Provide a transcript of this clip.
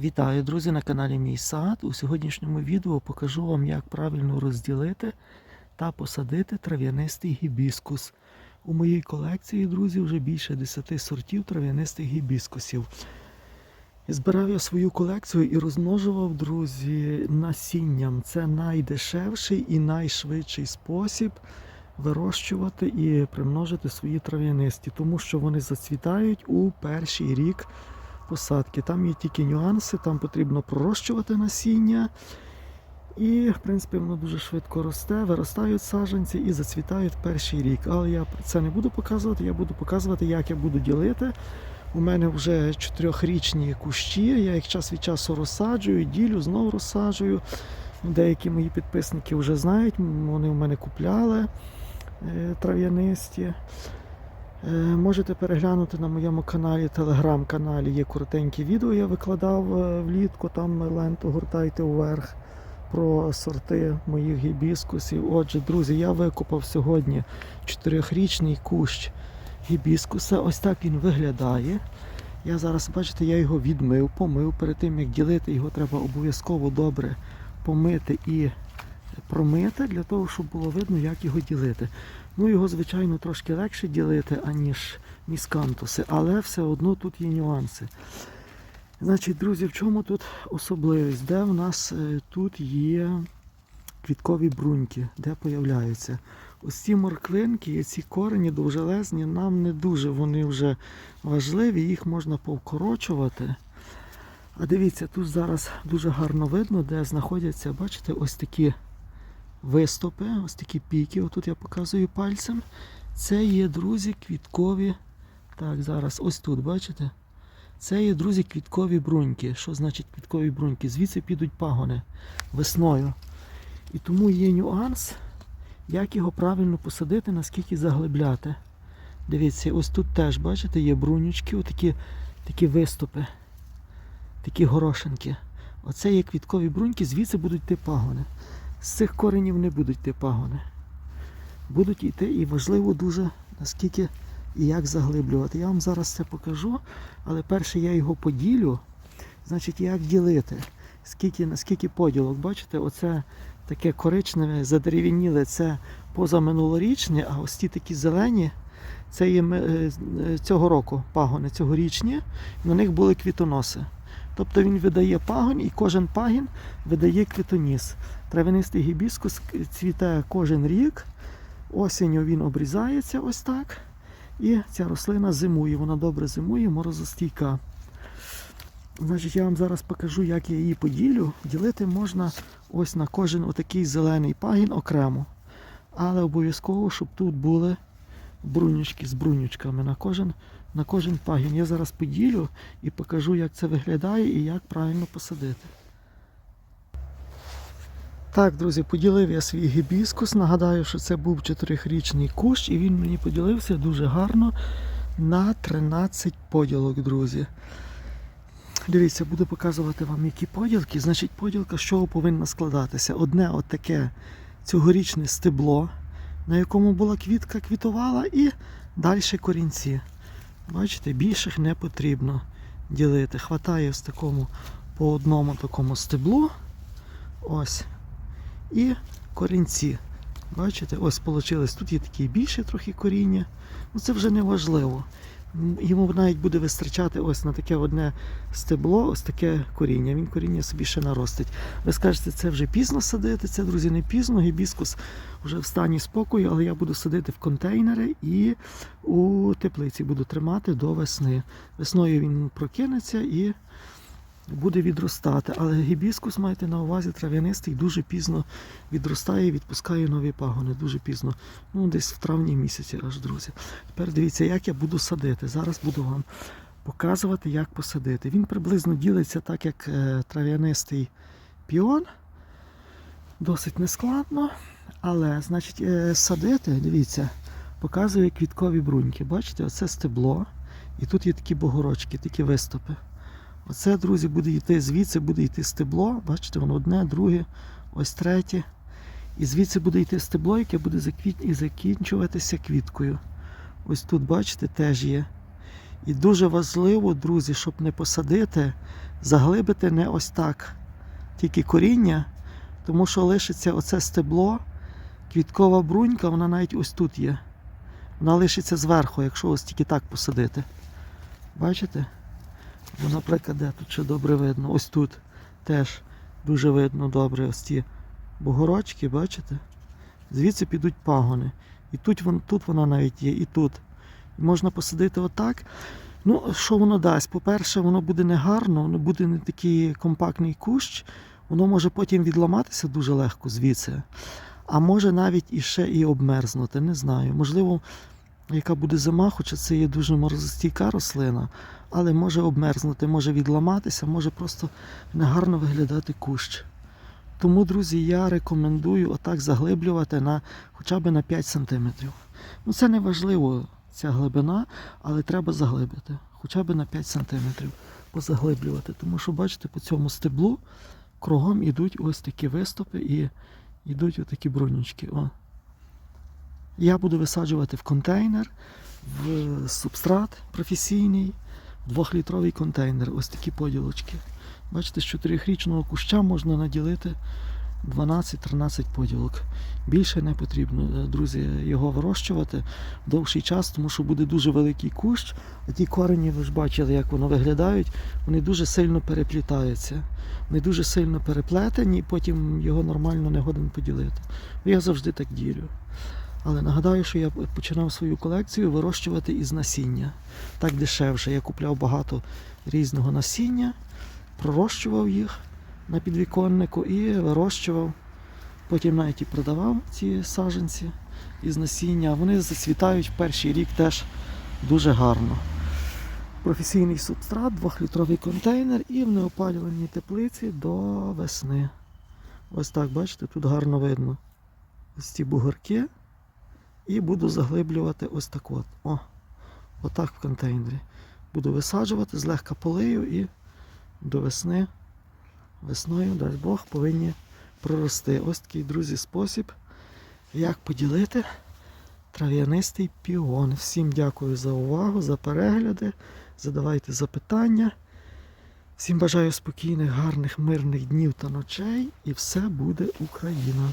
Вітаю, друзі, на каналі Мій Сад. У сьогоднішньому відео покажу вам, як правильно розділити та посадити трав'янистий гібіскус. У моїй колекції, друзі, вже більше 10 сортів трав'янистих гібіскусів. Збирав я свою колекцію і розмножував, друзі, насінням. Це найдешевший і найшвидший спосіб вирощувати і примножити свої трав'янисті, тому що вони зацвітають у перший рік посадки. Там є тільки нюанси, там потрібно пророщувати насіння. І, в принципі, воно дуже швидко росте, виростають саджанці і зацвітають перший рік. Але я це не буду показувати, я буду показувати, як я буду ділити. У мене вже чотирьохрічні кущі, я їх час від часу розсаджую, ділю, знову розсаджую. Деякі мої підписники вже знають, вони у мене купляли е, трав'янисті. Е, Можете переглянути на моєму каналі, телеграм-каналі є коротенькі відео, я викладав е, влітку, там ленту гуртайте вверх про сорти моїх гібіскусів. Отже, друзі, я викопав сьогодні чотирьохрічний кущ гібіскуса. Ось так він виглядає. Я зараз, бачите, я його відмив, помив. Перед тим як ділити, його треба обов'язково добре помити і промити, для того, щоб було видно, як його ділити. Ну, його, звичайно, трошки легше ділити, аніж міскантуси, але все одно тут є нюанси. Значить, друзі, в чому тут особливість? Де в нас е, тут є квіткові бруньки, де появляються? Ось ці морквинки ці корені довжелезні, нам не дуже вони вже важливі, їх можна повкорочувати. А дивіться, тут зараз дуже гарно видно, де знаходяться, бачите, ось такі виступи, ось такі піки. Отут я показую пальцем. Це є, друзі, квіткові. Так, зараз ось тут, бачите? Це є, друзі, квіткові бруньки. Що значить квіткові бруньки? Звідси підуть пагони весною. І тому є нюанс, як його правильно посадити, наскільки заглибляти. Дивіться, ось тут теж, бачите, є брунючки, отакі такі виступи, такі горошинки. Оце є квіткові бруньки, звідси будуть йти пагони. З цих коренів не будуть йти пагони. Будуть йти і важливо дуже, наскільки і як заглиблювати. Я вам зараз це покажу, але перше я його поділю. Значить, як ділити? Скільки, наскільки поділок, бачите, оце таке коричневе, задерев'яніле, це позаминулорічне, а ось ті такі зелені, це є е, е, цього року пагони, цьогорічні, на них були квітоноси. Тобто він видає пагонь і кожен пагін видає квітоніс. Травянистий гібіскус цвіте кожен рік. Осінню він обрізається ось так. І ця рослина зимує. Вона добре зимує, морозостійка. Значить, я вам зараз покажу, як я її поділю. Ділити можна ось на кожен отакий зелений пагін окремо. Але обов'язково, щоб тут були брунючки з брунючками на кожен, на кожен пагін. Я зараз поділю і покажу, як це виглядає і як правильно посадити. Так, друзі, поділив я свій гібіскус. Нагадаю, що це був 4-річний кущ, і він мені поділився дуже гарно на 13 поділок, друзі. Дивіться, буду показувати вам, які поділки. Значить, поділка з чого повинна складатися. Одне от цьогорічне стебло, на якому була квітка, квітувала, і далі корінці. Бачите, більших не потрібно ділити. Хватає з такому по одному такому стеблу. Ось. І корінці. Бачите, ось вийшло. Тут є такі більші трохи коріння. Ну це вже не важливо. Йому навіть буде вистачати ось на таке одне стебло, ось таке коріння. Він коріння собі ще наростить. Ви скажете, це вже пізно садити. Це, друзі, не пізно. Гібіскус вже в стані спокою, але я буду садити в контейнери і у теплиці буду тримати до весни. Весною він прокинеться і буде відростати. Але гібіскус, маєте на увазі, трав'янистий дуже пізно відростає і відпускає нові пагони. Дуже пізно. Ну, десь в травні місяці аж, друзі. Тепер дивіться, як я буду садити. Зараз буду вам показувати, як посадити. Він приблизно ділиться так, як е, трав'янистий піон. Досить нескладно. Але, значить, е, садити, дивіться, показує квіткові бруньки. Бачите, оце стебло. І тут є такі богорочки, такі виступи. Оце, друзі, буде йти звідси, буде йти стебло. Бачите, воно одне, друге, ось третє. І звідси буде йти стебло, яке буде заквіт... і закінчуватися квіткою. Ось тут, бачите, теж є. І дуже важливо, друзі, щоб не посадити, заглибити не ось так, тільки коріння, тому що лишиться оце стебло, квіткова брунька, вона навіть ось тут є. Вона лишиться зверху, якщо ось тільки так посадити. Бачите? Ну, наприклад, де тут ще добре видно. Ось тут теж дуже видно добре ось ці бугорочки, бачите? Звідси підуть пагони. І тут, вон, тут вона навіть є, і тут. Можна посадити отак. Ну, що воно дасть? По-перше, воно буде не гарно, воно буде не такий компактний кущ, воно може потім відламатися дуже легко звідси. А може навіть і ще і обмерзнути, не знаю. Можливо, яка буде зима, хоча це є дуже морозостійка рослина, але може обмерзнути, може відламатися, може просто негарно виглядати кущ. Тому, друзі, я рекомендую отак заглиблювати на хоча б на 5 см. Ну це не важливо, ця глибина, але треба заглибити. Хоча б на 5 см позаглиблювати. Тому що, бачите, по цьому стеблу кругом ідуть ось такі виступи і йдуть отакі бронючки. О. Я буду висаджувати в контейнер, в субстрат професійний, двохлітровий контейнер. Ось такі поділочки. Бачите, з чотирьохрічного куща можна наділити 12-13 поділок. Більше не потрібно, е, друзі, його вирощувати довший час, тому що буде дуже великий кущ, а ті корені, ви ж бачили, як воно виглядають, вони дуже сильно переплітаються. Вони дуже сильно переплетені, і потім його нормально не годен поділити. Я завжди так ділю. Але нагадаю, що я починав свою колекцію вирощувати із насіння. Так дешевше. Я купляв багато різного насіння, пророщував їх на підвіконнику і вирощував. Потім навіть і продавав ці саджанці із насіння. Вони зацвітають в перший рік теж дуже гарно. Професійний субстрат, 2-літровий контейнер і в неопалювальній теплиці до весни. Ось так, бачите, тут гарно видно ось ці бугорки. І буду заглиблювати ось так от. О, отак в контейнері. Буду висаджувати, злегка полию і до весни, весною, дасть Бог, повинні прорости. Ось такий, друзі, спосіб, як поділити трав'янистий піон. Всім дякую за увагу, за перегляди. Задавайте запитання. Всім бажаю спокійних, гарних, мирних днів та ночей. І все буде Україна!